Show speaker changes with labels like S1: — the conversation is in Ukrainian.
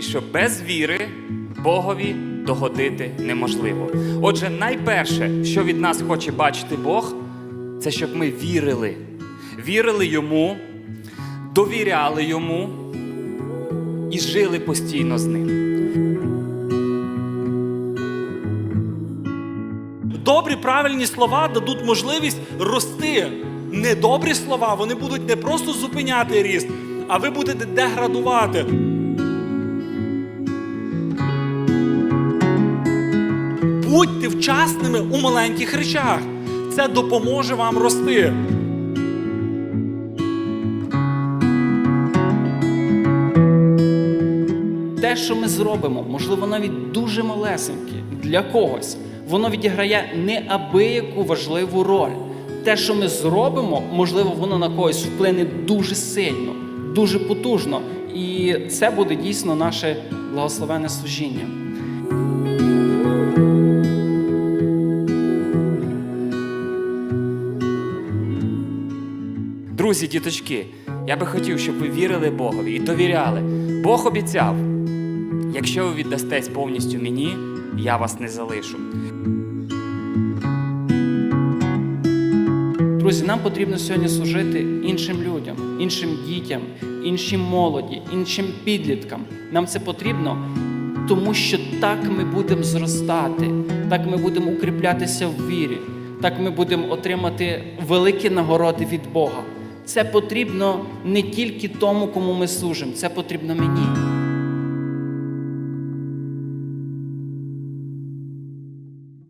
S1: що без віри Богові догодити неможливо. Отже, найперше, що від нас хоче бачити Бог, це щоб ми вірили. Вірили йому, довіряли йому і жили постійно з ним.
S2: Добрі правильні слова дадуть можливість рости. Недобрі слова вони будуть не просто зупиняти ріст, а ви будете деградувати. Будьте вчасними у маленьких речах. Це допоможе вам рости.
S3: те, що ми зробимо, можливо, навіть дуже малесеньке для когось, воно відіграє неабияку важливу роль. Те, що ми зробимо, можливо, воно на когось вплине дуже сильно, дуже потужно. І це буде дійсно наше благословенне служіння.
S1: Друзі, діточки, я би хотів, щоб ви вірили Богові і довіряли. Бог обіцяв, якщо ви віддастесь повністю мені, я вас не залишу.
S3: Друзі, нам потрібно сьогодні служити іншим людям, іншим дітям, іншим молоді, іншим підліткам. Нам це потрібно, тому що так ми будемо зростати, так ми будемо укріплятися в вірі, так ми будемо отримати великі нагороди від Бога. Це потрібно не тільки тому, кому ми служимо, це потрібно мені.